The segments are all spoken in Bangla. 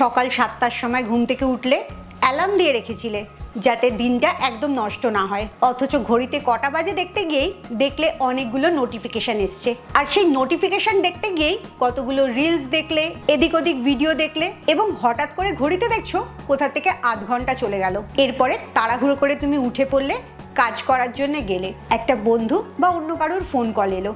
সকাল সাতটার সময় ঘুম থেকে উঠলে অ্যালার্ম দিয়ে রেখেছিলে, যাতে দিনটা একদম নষ্ট না হয়। অথচ ঘড়িতে কটা বাজে দেখতে গিয়েই দেখলে অনেকগুলো নোটিফিকেশন এসছে। আর সেই নোটিফিকেশন দেখতে গিয়েই কতগুলো রিলস দেখলে, এদিক ওদিক ভিডিও দেখলে এবং হঠাৎ করে ঘড়িতে দেখছ কোথা থেকে আধ ঘণ্টা চলে গেল। এরপরে তাড়াহুড়ো করে তুমি উঠে পড়লে কাজ করার জন্য গেলে। একটা বন্ধু বা অন্য কারোর ফোন কল এলো।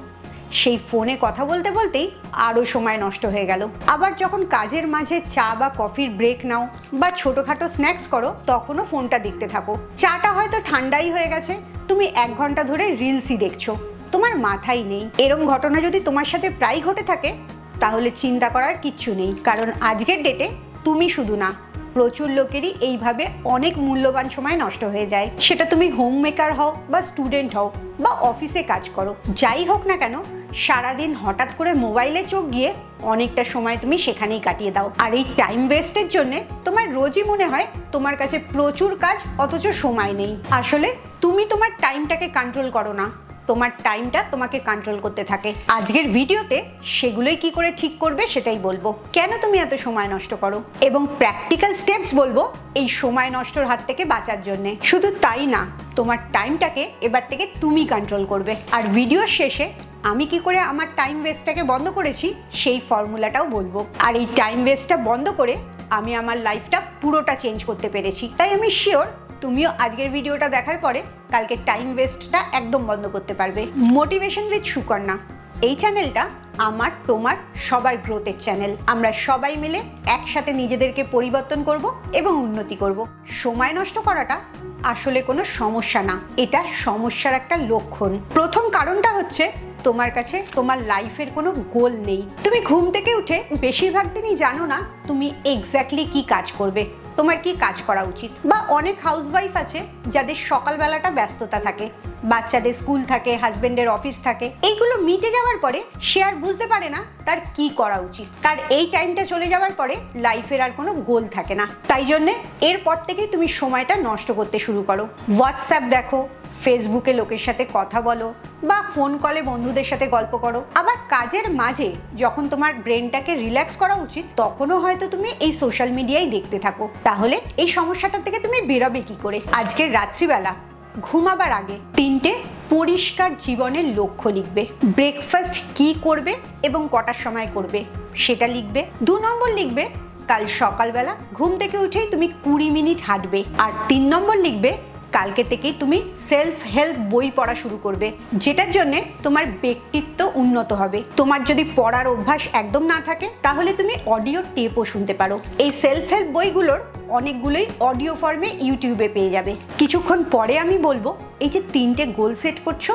সেই ফোনে কথা বলতে বলতেই আরও সময় নষ্ট হয়ে গেল। আবার যখন কাজের মাঝে চা বা কফির ব্রেক নাও বা ছোটোখাটো স্ন্যাক্স করো, তখনও ফোনটা দেখতে থাকো। চাটা হয়তো ঠান্ডাই হয়ে গেছে, তুমি এক ঘণ্টা ধরে রিলসই দেখছ। তোমার মাথায় নেই। এরম ঘটনা যদি তোমার সাথে প্রায় ঘটে থাকে, তাহলে চিন্তা করার কিচ্ছু নেই। কারণ আজকের ডেটে তুমি শুধু না, প্রচুর লোকেরই এইভাবে অনেক মূল্যবান সময় নষ্ট হয়ে যায়। সেটা তুমি হোম মেকার হও বা স্টুডেন্ট হও বা অফিসে কাজ করো। যাই হোক না কেন সারাদিন হঠাৎ করে মোবাইলে চোখ গিয়ে অনেকটা সময় তুমি সেখানেই কাটিয়ে দাও। আর এই টাইম ওয়েস্টের জন্য তোমার রোজই মনে হয় তোমার কাছে প্রচুর কাজ, অথচ সময় নেই। আসলে তুমি তোমার টাইমটাকে কন্ট্রোল করো না। তোমার টাইমটা তোমাকে কন্ট্রোল করতে থাকে। আজকের ভিডিওতে সেগুলোই কি করে ঠিক করবে সেটাই বলব। কেন তুমি এত সময় নষ্ট করো? এবং প্র্যাকটিক্যাল স্টেপস বলব এই সময় নষ্টর হাত থেকে বাঁচার জন্যে। শুধু তাই না, তোমার টাইমটাকে এবার থেকে তুমি কন্ট্রোল করবে। আর ভিডিওর শেষে আমি কি করে আমার টাইম ওয়েস্টটাকে বন্ধ করেছি, সেই ফর্মুলাটাও বলব। আর এই টাইম ওয়েস্টটা বন্ধ করে আমি আমার লাইফটা পুরোটা চেঞ্জ করতে পেরেছি। তাই আমি শিওর তুমিও আজকের ভিডিওটা দেখার পরে কালকে টাইম ওয়েস্টটা একদম বন্ধ করতে পারবে। Motivation with Sukanya. এই চ্যানেলটা আমার, তোমার, সবার গ্রোথের চ্যানেল আমরা সবাই মিলে একসাথে নিজেদেরকে পরিবর্তন করব এবং উন্নতি করব। সময় নষ্ট করাটা আসলে কোনো সমস্যা না। এটা সমস্যার একটা লক্ষণ। প্রথম কারণটা হচ্ছে তোমার কাছে, তোমার লাইফের কোনো গোল নেই। তুমি ঘুম থেকে উঠে বেশিরভাগ দিনই জানো না তুমি এক্স্যাক্টলি কি কাজ করবে। তোমার কি কাজ করা উচিত? বা অনেক হাউসওয়াইফ আছে যাদের সকালবেলাটা ব্যস্ততা থাকে, বাচ্চাদের স্কুল থাকে হাজবেন্ডের অফিস থাকে, এইগুলো মিটে যাওয়ার পরে সে আর বুঝতে পারে না তার কি করা উচিত। তার এই টাইমটা চলে যাওয়ার পরে লাইফের আর কোনো গোল থাকে না। তাই জন্যে এরপর থেকেই তুমি সময়টা নষ্ট করতে শুরু করো। হোয়াটসঅ্যাপ দেখো ফেসবুকে লোকের সাথে কথা বলো বা ফোন কলে বন্ধুদের সাথে গল্প করো। আবার কাজের মাঝে যখন তোমার ব্রেনটাকে রিল্যাক্স করা উচিত, তখনও হয়তো তুমি এই সোশ্যাল মিডিয়ায় দেখতে থাকো। তাহলে এই সমস্যাটা থেকে তুমি বেরোবে কি করে? আজকের রাত্রিবেলা, ঘুমাবার আগে তিনটে পরিষ্কার জীবনের লক্ষ্য লিখবে। ব্রেকফাস্ট কি করবে এবং কটার সময় করবে সেটা লিখবে। দু নম্বর লিখবে, কাল সকালবেলা ঘুম থেকে উঠেই তুমি কুড়ি মিনিট হাঁটবে। আর তিন নম্বর লিখবে কালকে থেকেই তুমি সেলফ হেল্প বই পড়া শুরু করবে। যেটার জন্য তোমার ব্যক্তিত্ব উন্নত হবে। তোমার যদি পড়ার অভ্যাস একদম না থাকে, তাহলে তুমি অডিও টেপও শুনতে পারো। এই সেলফ হেল্প বইগুলোর অনেকগুলোই অডিও ফর্মে ইউটিউবে পেয়ে যাবে। কিছুক্ষণ পরে আমি বলব, এই যে তিনটে গোল সেট করছ,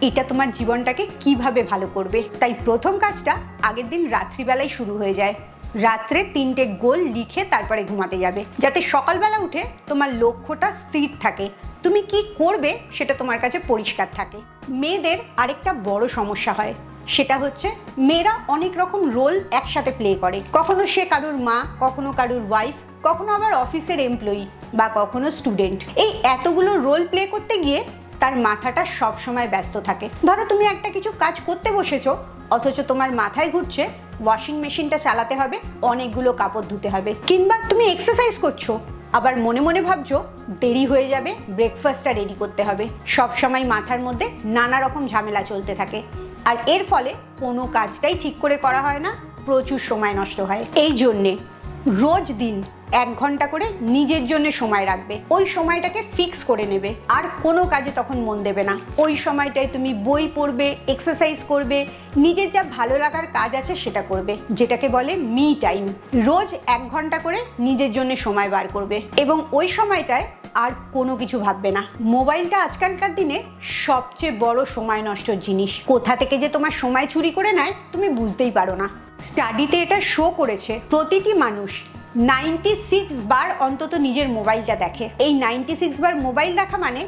এটা তোমার জীবনটাকে কীভাবে ভালো করবে? তাই প্রথম কাজটা আগের দিন রাত্রিবেলায় শুরু হয়ে যায়। রাত্রে তিনটে গোল লিখে তারপরে ঘুমাতে যাবে। যাতে সকালবেলা উঠে তোমার লক্ষ্যটা স্থির থাকে। তুমি কি করবে সেটা তোমার কাছে পরিষ্কার থাকে। মেয়েদের আরেকটা বড় সমস্যা হয়। সেটা হচ্ছে মেয়েরা অনেক রকম রোল একসাথে প্লে করে। কখনো সে কারুর মা, কখনো কারুর ওয়াইফ কখনো আবার অফিসের এমপ্লয়ি বা কখনো স্টুডেন্ট এই এতগুলো রোল প্লে করতে গিয়ে তার মাথাটা সব সময় ব্যস্ত থাকে। ধরো তুমি একটা কিছু কাজ করতে বসেছো, অথচ তোমার মাথায় ঘুরছে ওয়াশিং মেশিনটা চালাতে হবে, অনেকগুলো কাপড় ধুতে হবে। কিংবা তুমি এক্সারসাইজ করছ আবার মনে মনে ভাবছ দেরি হয়ে যাবে ব্রেকফাস্টটা রেডি করতে হবে। সব সময় মাথার মধ্যে নানা রকম ঝামেলা চলতে থাকে। আর এর ফলে কোনো কাজটাই ঠিক করে করা হয় না, প্রচুর সময় নষ্ট হয়। এই জন্যে রোজ দিন এক ঘণ্টা করে নিজের জন্য সময় রাখবে। ওই সময়টাকে ফিক্স করে নেবে। আর কোনো কাজে তখন মন দেবে না। ওই সময়টায় তুমি বই পড়বে এক্সারসাইজ করবে, নিজের যা ভালো লাগার কাজ আছে সেটা করবে, যেটাকে বলে মি টাইম রোজ এক ঘণ্টা করে নিজের জন্য সময় বার করবে। এবং ওই সময়টায় আর কোনো কিছু ভাববে না। মোবাইলটা আজকালকার দিনে সবচেয়ে বড় সময় নষ্ট জিনিস। কোথা থেকে যে তোমার সময় চুরি করে নেয়, তুমি বুঝতেই পারো না। স্টাডিতে এটা শো করেছে প্রতিটি মানুষ। নাইনটি সিক্স বার অন্তত নিজের মোবাইলটা দেখে। এই নাইনটি সিক্স বার মোবাইল দেখা মানে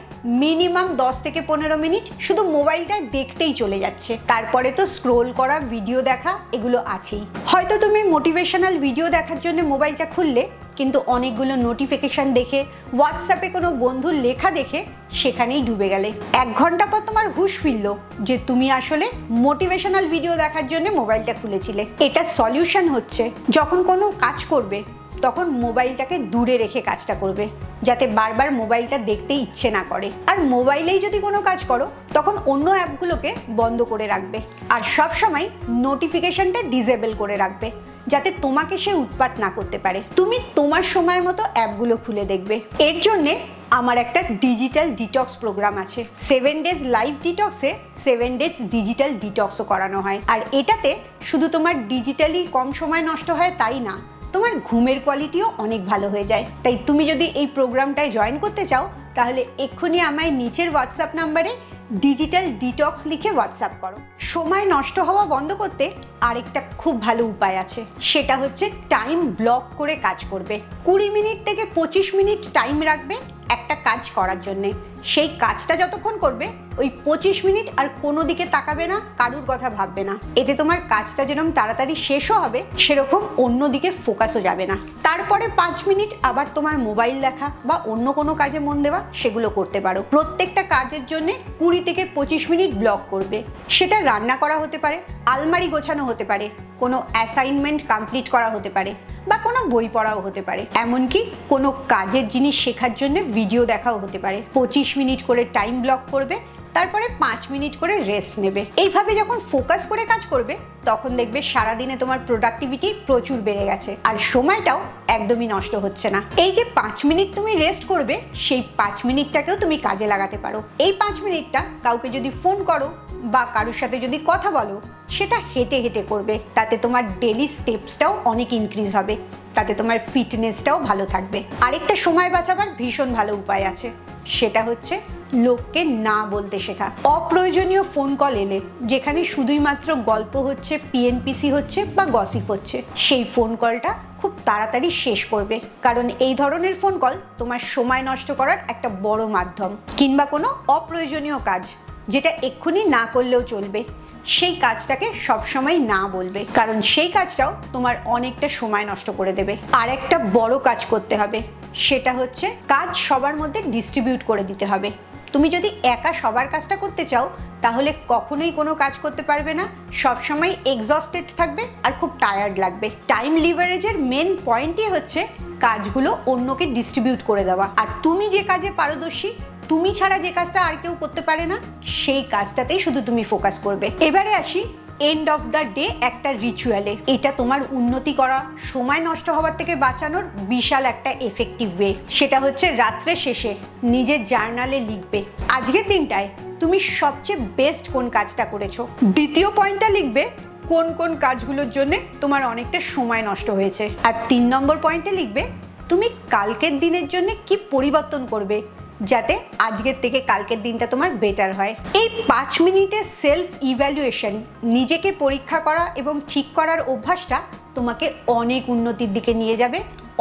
মিনিমাম দশ থেকে পনেরো মিনিট শুধু মোবাইলটা দেখতেই চলে যাচ্ছে। তারপরে তো স্ক্রোল করা ভিডিও দেখা, এগুলো আছেই। হয়তো তুমি মোটিভেশনাল ভিডিও দেখার জন্য মোবাইলটা খুললে কিন্তু অনেকগুলো নোটিফিকেশন দেখে হোয়াটসঅ্যাপে কোনো বন্ধুর লেখা দেখে সেখানেই ডুবে গেলে। এক ঘণ্টা পর তোমার হুশ ফিরল যে তুমি আসলে মোটিভেশনাল ভিডিও দেখার জন্য মোবাইলটা খুলেছিলে। এটা সলিউশন হচ্ছে। যখন কোনো কাজ করবে, তখন মোবাইলটাকে দূরে রেখে কাজটা করবে, যাতে বারবার মোবাইলটা দেখতে ইচ্ছে না করে। আর মোবাইলেই যদি কোনো কাজ করো, তখন অন্য অ্যাপগুলোকে বন্ধ করে রাখবে। আর সব সময় নোটিফিকেশনটা ডিসেবল করে রাখবে। যাতে তোমাকে সে উৎপাত না করতে পারে। তুমি তোমার সময় মতো অ্যাপগুলো খুলে দেখবে। এর জন্যে আমার একটা ডিজিটাল ডিটক্স প্রোগ্রাম আছে। সেভেন ডেজ লাইভ ডিটক্সে সেভেন ডেজ ডিজিটাল ডিটক্সও করানো হয়। আর এটাতে শুধু তোমার ডিজিটালি কম সময় নষ্ট হয় তাই না, তোমার ঘুমের কোয়ালিটিও অনেক ভালো হয়ে যায়। তাই তুমি যদি এই প্রোগ্রামটায় জয়েন করতে চাও, তাহলে এক্ষুনি আমায় নিচের হোয়াটসঅ্যাপ নাম্বারে ডিজিটাল ডিটক্স লিখে হোয়াটসঅ্যাপ করো। সময় নষ্ট হওয়া বন্ধ করতে আরেকটা খুব ভালো উপায় আছে। সেটা হচ্ছে টাইম ব্লক করে কাজ করবে। কুড়ি মিনিট থেকে পঁচিশ মিনিট টাইম রাখবে একটা কাজ করার জন্যে। সেই কাজটা যতক্ষণ করবে, ওই পঁচিশ মিনিট আর কোনো দিকে তাকাবে না, কারুর কথা ভাববে না। এতে তোমার কাজটা যেরকম তাড়াতাড়ি শেষও হবে, সেরকম অন্য দিকে ফোকাসও যাবে না। তারপরে পাঁচ মিনিট আবার তোমার মোবাইল দেখা বা অন্য কোনো কাজে মন দেওয়া, সেগুলো করতে পারো। প্রত্যেকটা কাজের জন্য কুড়ি থেকে পঁচিশ মিনিট ব্লক করবে। সেটা রান্না করা হতে পারে, আলমারি গোছানো হতে পারে, কোনো অ্যাসাইনমেন্ট কমপ্লিট করা হতে পারে, বা কোনো বই পড়াও হতে পারে। এমনকি কোনো কাজের জিনিস শেখার জন্য ভিডিও দেখাও হতে পারে। পঁচিশ মিনিট করে টাইম ব্লক করবে, তারপরে পাঁচ মিনিট করে রেস্ট নেবে। এইভাবে যখন ফোকাস করে কাজ করবে, তখন দেখবে সারাদিনে তোমার প্রোডাক্টিভিটি প্রচুর বেড়ে গেছে, আর সময়টাও একদমই নষ্ট হচ্ছে না। এই যে পাঁচ মিনিট তুমি রেস্ট করবে, সেই পাঁচ মিনিটটাকেও তুমি কাজে লাগাতে পারো। এই পাঁচ মিনিটটা কাউকে যদি ফোন করো বা কারোর সাথে যদি কথা বলো, সেটা হেঁটে হেঁটে করবে। তাতে তোমার ডেলি স্টেপসটাও অনেক ইনক্রিজ হবে। তাতে তোমার ফিটনেসটাও ভালো থাকবে। আরেকটা সময় বাঁচাবার ভীষণ ভালো উপায় আছে। সেটা হচ্ছে লোককে না বলতে শেখা। অপ্রয়োজনীয় ফোন কল এলে যেখানে শুধুই মাত্র গল্প হচ্ছে পিএনপিসি হচ্ছে বা গসিপ হচ্ছে, সেই ফোন কলটা খুব তাড়াতাড়ি শেষ করবে। কারণ এই ধরনের ফোন কল তোমার সময় নষ্ট করার একটা বড় মাধ্যম কিংবা কোনো অপ্রয়োজনীয় কাজ যেটা এক্ষুনি না করলেও চলবে। সেই কাজটাকে সবসময় না বলবে। কারণ সেই কাজটাও তোমার অনেকটা সময় নষ্ট করে দেবে। আর একটা বড় কাজ করতে হবে। সেটা হচ্ছে কাজ সবার মধ্যে ডিস্ট্রিবিউট করে দিতে হবে। তুমি যদি একা সবার কাজটা করতে চাও, তাহলে কখনোই কোনো কাজ করতে পারবে না। সবসময় এক্সস্টেড থাকবে আর খুব টায়ার্ড লাগবে। টাইম লিভারেজের মেন পয়েন্টই হচ্ছে কাজগুলো অন্যকে ডিস্ট্রিবিউট করে দেওয়া। আর তুমি যে কাজে পারদর্শী, তুমি ছাড়া যে কাজটা আর কেউ করতে পারে না, সেই কাজটাতেই শুধু তুমি ফোকাস করবে। এবারে আসি এন্ড অফ দ্য ডে একটা রিচুয়ালে এটা তোমার উন্নতি করা, সময় নষ্ট হওয়ার থেকে বাঁচানোর বিশাল একটা এফেক্টিভ ওয়ে সেটা হচ্ছে রাত্রে শেষে নিজের জার্নালে লিখবে। আজকের দিনটায় তুমি সবচেয়ে বেস্ট কোন কাজটা করেছ? দ্বিতীয় পয়েন্টটা লিখবে কোন কোন কাজগুলোর জন্য তোমার অনেকটা সময় নষ্ট হয়েছে। আর তিন নম্বর পয়েন্টে লিখবে তুমি কালকের দিনের জন্য কি পরিবর্তন করবে? যাতে আজকের থেকে কালকের দিনটা তোমার বেটার হয়। এই পাঁচ মিনিটের সেলফ ইভ্যালুয়েশন নিজেকে পরীক্ষা করা এবং ঠিক করার অভ্যাসটা তোমাকে অনেক উন্নতির দিকে নিয়ে যাবে,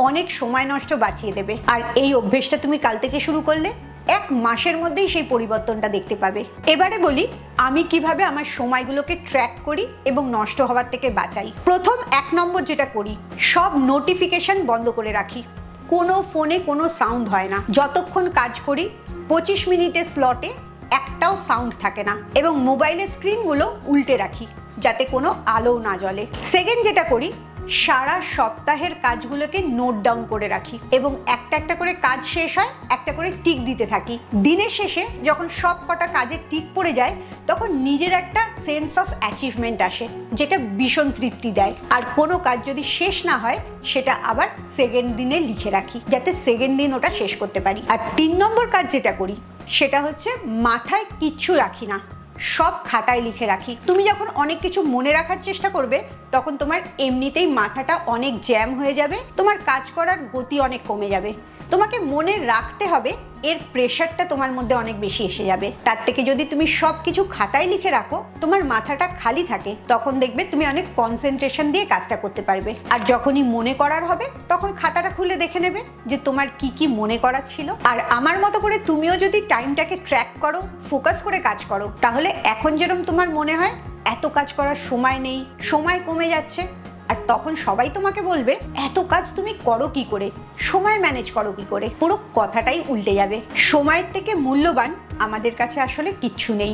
অনেক সময় নষ্ট বাঁচিয়ে দেবে। আর এই অভ্যেসটা তুমি কাল থেকে শুরু করলে এক মাসের মধ্যেই সেই পরিবর্তনটা দেখতে পাবে। এবারে বলি, আমি কীভাবে আমার সময়গুলোকে ট্র্যাক করি এবং নষ্ট হওয়ার থেকে বাঁচাই। প্রথম এক নম্বর যেটা করি, সব নোটিফিকেশন বন্ধ করে রাখি। কোনো ফোনে কোনো সাউন্ড হয় না। যতক্ষণ কাজ করি, পঁচিশ মিনিটের স্লটে একটাও সাউন্ড থাকে না এবং মোবাইলের স্ক্রিনগুলো উল্টে রাখি, যাতে কোনো আলো না জ্বলে। সেকেন্ড যেটা করি সারা সপ্তাহের কাজগুলোকে নোট ডাউন করে রাখি এবং একটা একটা করে কাজ শেষ হয়, একটা করে টিক দিতে থাকি। দিনের শেষে যখন সব কটা কাজের টিক পড়ে যায়, তখন নিজের একটা সেন্স অফ অ্যাচিভমেন্ট আসে, যেটা ভীষণ তৃপ্তি দেয়। আর কোনো কাজ যদি শেষ না হয়, সেটা আবার সেকেন্ড দিনে লিখে রাখি, যাতে সেকেন্ড দিন ওটা শেষ করতে পারি। আর তিন নম্বর কাজ যেটা করি, সেটা হচ্ছে মাথায় কিচ্ছু রাখি না। সব খাতায় লিখে রাখি। তুমি যখন অনেক কিছু মনে রাখার চেষ্টা করবে, তখন তোমার এমনিতেই মাথাটা অনেক জ্যাম হয়ে যাবে, তোমার কাজ করার গতি অনেক কমে যাবে। তোমাকে মনে রাখতে হবে এর প্রেশারটা তোমার মধ্যে অনেক বেশি এসে যাবে। তার থেকে যদি তুমি সব কিছু খাতায় লিখে রাখো, তোমার মাথাটা খালি থাকে, তখন দেখবে তুমি অনেক কনসেন্ট্রেশন দিয়ে কাজটা করতে পারবে। আর যখনই মনে করার হবে, তখন খাতাটা খুলে দেখে নেবে যে তোমার কি কি মনে করার ছিল। আর আমার মতো করে তুমিও যদি টাইমটাকে ট্র্যাক করো ফোকাস করে কাজ করো, তাহলে এখন যেরকম তোমার মনে হয়, এত কাজ করার সময় নেই, সময় কমে যাচ্ছে। আর তখন সবাই তোমাকে বলবে, এত কাজ তুমি করো কি করে? সময় ম্যানেজ করো কি করে? পুরো কথাটাই উল্টে যাবে। সময়ের থেকে মূল্যবান আমাদের কাছে আসলে কিচ্ছু নেই।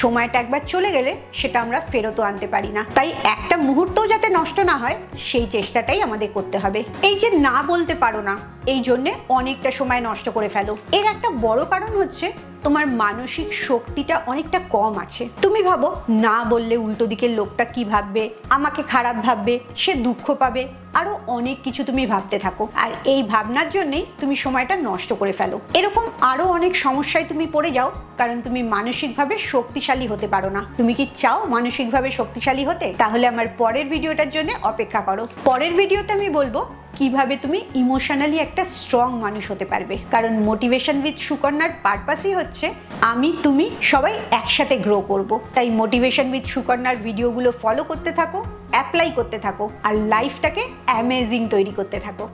সময়টা একবার চলে গেলে সেটা আমরা ফেরতও আনতে পারি না। তাই একটা মুহূর্তও যাতে নষ্ট না হয়, সেই চেষ্টাটাই আমাদের করতে হবে। এই যে না বলতে পারো না, এই জন্যে অনেকটা সময় নষ্ট করে ফেলো। এর একটা বড় কারণ হচ্ছে তোমার মানসিক শক্তিটা অনেকটা কম আছে। তুমি ভাবো, না বললে উল্টো দিকের লোকটা কি ভাববে, আমাকে খারাপ ভাববে, সে দুঃখ পাবে, আরও অনেক কিছু তুমি ভাবতে থাকো। আর এই ভাবনার জন্যেই তুমি সময়টা নষ্ট করে ফেলো। এরকম আরও অনেক সমস্যায় তুমি পড়ে যাও, কারণ তুমি মানসিকভাবে শক্তিশালী হতে পারো না। তুমি কি চাও মানসিকভাবে শক্তিশালী হতে? তাহলে আমার পরের ভিডিওটার জন্য অপেক্ষা করো। পরের ভিডিওতে আমি বলব কীভাবে তুমি ইমোশনালি একটা স্ট্রং মানুষ হতে পারবে। কারণ মোটিভেশন উইথ সুকন্যার পারপাসই হচ্ছে, আমি, তুমি সবাই একসাথে গ্রো করব। তাই মোটিভেশন উইথ সুকন্যার ভিডিওগুলো ফলো করতে থাকো অ্যাপ্লাই করতে থাকো, আর লাইফটাকে অ্যামেজিং তৈরি করতে থাকো।